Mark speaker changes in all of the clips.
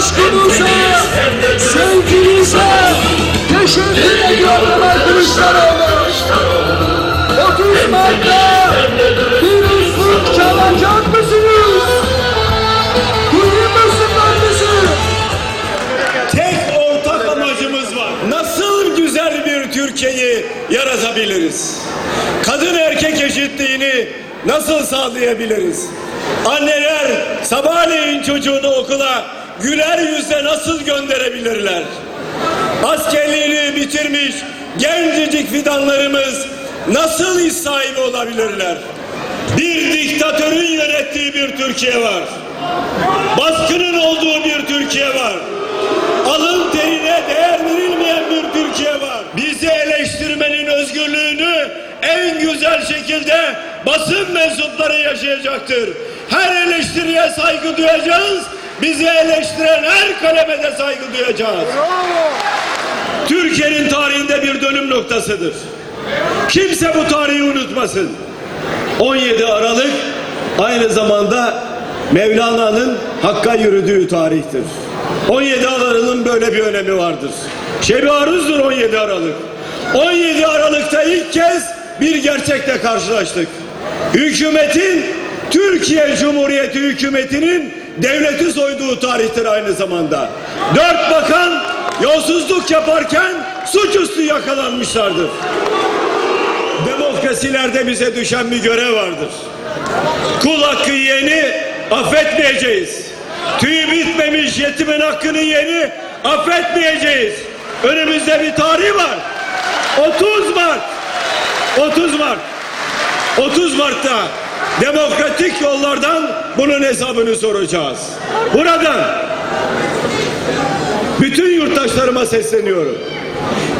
Speaker 1: coşkunuza, sevginize teşekkür ediyorum Kılıçdaroğlu. 30 Mart'ta bir Yusuf çalacak mısınız? Musunlar bizi?
Speaker 2: Tek ortak amacımız var. Nasıl güzel bir Türkiye'yi yaratabiliriz? Kadın erkek eşitliğini nasıl sağlayabiliriz? Anneler sabahleyin çocuğunu okula güler yüzle nasıl gönderebilirler? Askerliğini bitirmiş gencecik fidanlarımız nasıl iş sahibi olabilirler? Bir diktatörün yönettiği bir Türkiye var. Baskının olduğu bir Türkiye var. Alın terine değer verilmeyen bir Türkiye var. Bizi eleştirmenin özgürlüğünü en güzel şekilde basın mensupları yaşayacaktır. Her eleştiriye saygı duyacağız. Bizi eleştiren her kaleme de saygı duyacağız. Türkiye'nin tarihinde bir dönüm noktasıdır. Kimse bu tarihi unutmasın. 17 Aralık aynı zamanda Mevlana'nın Hakk'a yürüdüğü tarihtir. 17 Aralık'ın böyle bir önemi vardır. Şebi Aruz'dur 17 Aralık. 17 Aralık'ta ilk kez bir gerçekle karşılaştık. Hükümetin Türkiye Cumhuriyeti hükümetinin devleti soyduğu tarihtir aynı zamanda. Dört bakan yolsuzluk yaparken suçüstü yakalanmışlardır. Demokrasilerde bize düşen bir görev vardır. Kul hakkı yeni affetmeyeceğiz. Tüyü bitmemiş yetimin hakkını yeni affetmeyeceğiz. Önümüzde bir tarih var. 30 Mart. 30 Mart. 30 Mart'ta demokratik yollardan bunun hesabını soracağız. Buradan bütün yurttaşlarıma sesleniyorum.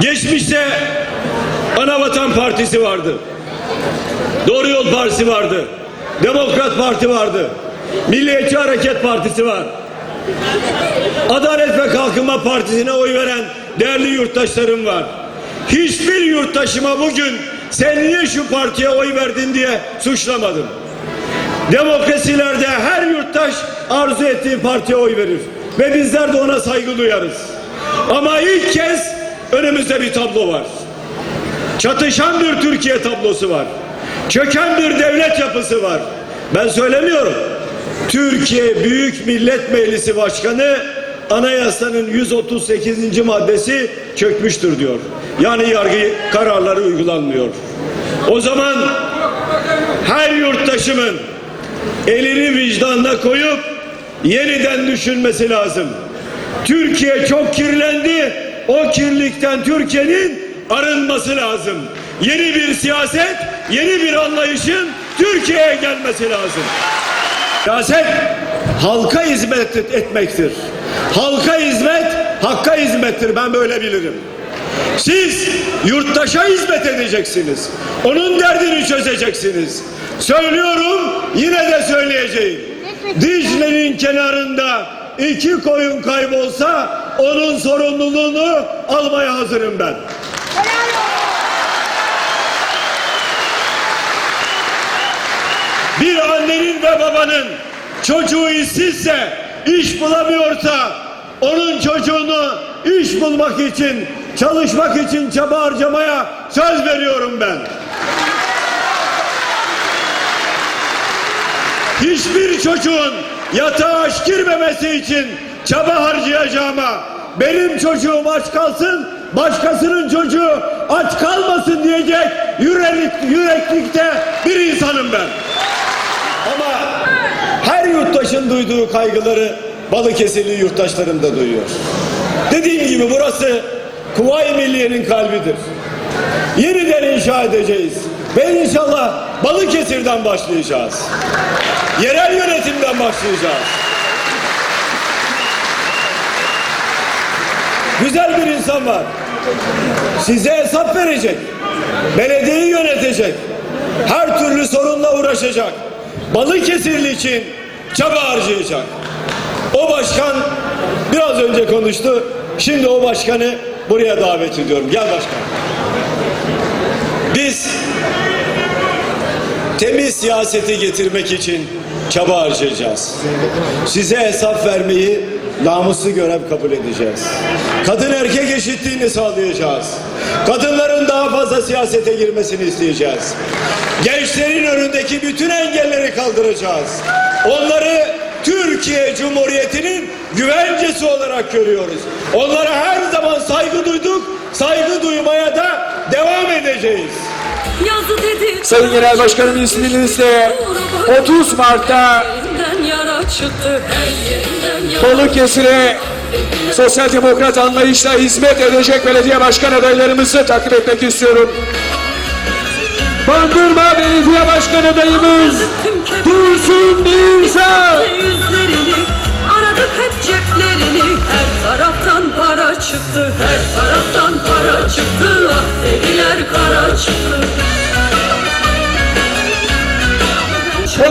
Speaker 2: Geçmişte Anavatan Partisi vardı. Doğru Yol Partisi vardı. Demokrat Parti vardı. Milliyetçi Hareket Partisi var. Adalet ve Kalkınma Partisi'ne oy veren değerli yurttaşlarım var. Hiçbir yurttaşıma bugün sen niye şu partiye oy verdin diye suçlamadım. Demokrasilerde her yurttaş arzu ettiği partiye oy verir. Ve bizler de ona saygı duyarız. Ama ilk kez önümüzde bir tablo var. Çatışan bir Türkiye tablosu var. Çöken bir devlet yapısı var. Ben söylemiyorum. Türkiye Büyük Millet Meclisi Başkanı anayasanın 138. maddesi çökmüştür diyor. Yani yargı kararları uygulanmıyor. O zaman her yurttaşımın elini vicdanına koyup yeniden düşünmesi lazım. Türkiye çok kirlendi. O kirlilikten Türkiye'nin arınması lazım. Yeni bir siyaset, yeni bir anlayışın Türkiye'ye gelmesi lazım. Siyaset halka hizmet et- etmektir. Halka hizmet, hakka hizmettir. Ben böyle bilirim. Siz yurttaşa hizmet edeceksiniz. Onun derdini çözeceksiniz. Söylüyorum, yine de söyleyeceğim. Dicle'nin kenarında iki koyun kaybolsa onun sorumluluğunu almaya hazırım ben. Bir annenin ve babanın çocuğu işsizse, iş bulamıyorsa onun çocuğunu iş bulmak için, çalışmak için çaba harcamaya söz veriyorum ben. Hiçbir çocuğun yatağa aç girmemesi için çaba harcayacağıma benim çocuğum aç kalsın, başkasının çocuğu aç kalmasın diyecek yüreklik, yüreklikte bir insanım ben. Ama her yurttaşın duyduğu kaygıları Balıkesirli yurttaşlarım da duyuyor. Dediğim gibi burası Kuvayi Milliye'nin kalbidir. Yeniden inşa edeceğiz. Ve inşallah Balıkesir'den başlayacağız. Yerel yönetimden başlayacağız. Güzel bir insan var. Size hesap verecek. Belediyeyi yönetecek. Her türlü sorunla uğraşacak. Balıkesirli için çaba harcayacak. O başkan biraz önce konuştu. Şimdi o başkanı buraya davet ediyorum. Gel başkan. Biz temiz siyaseti getirmek için çaba harcayacağız. Size hesap vermeyi namuslu görev kabul edeceğiz. Kadın erkek eşitliğini sağlayacağız. Kadınların daha fazla siyasete girmesini isteyeceğiz. Gençlerin önündeki bütün engelleri kaldıracağız. Onları Türkiye Cumhuriyeti'nin güvencesi olarak görüyoruz. Onlara her zaman saygı duyduk, saygı duymaya da devam edeceğiz.
Speaker 3: Yazı dedi.
Speaker 1: Sayın Genel Başkanım isminizle 30 Mart'ta Balıkesir'e sosyal demokrat anlayışla hizmet edecek belediye başkan adaylarımızı takip etmek istiyorum. Bandırma Belediye Başkan adayımız Dursun Mirza.
Speaker 3: yüzlerini aradık hep ceplerini. Her taraftan para çıktı her taraftan para çıktı. Ah dediler kara çıktı.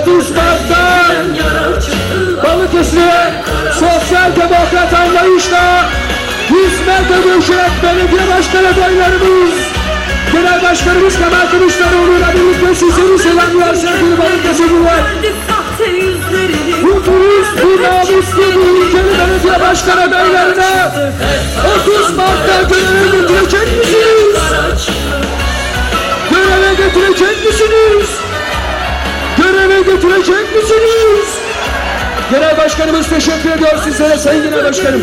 Speaker 1: 30 Mart'ta
Speaker 3: yara çıktı. Ah
Speaker 1: Balıkesir'e sosyal demokrat anlayışla hizmet edecek belediye başkan adaylarımız Genel Başkanımız Kemal Kılıçdaroğlu'yla birlikte sizleri selamlıyor sevgili Balıkesirliler.
Speaker 3: Yüzlerini
Speaker 1: Bu namuslu, bu ülkeli belediye başkan adaylarına 30 Mart'ta göreve getirecek misiniz? Göreve getirecek misiniz? Göreve getirecek misiniz? Genel Başkanımız teşekkür ediyor sizlere Sayın Genel Başkanım.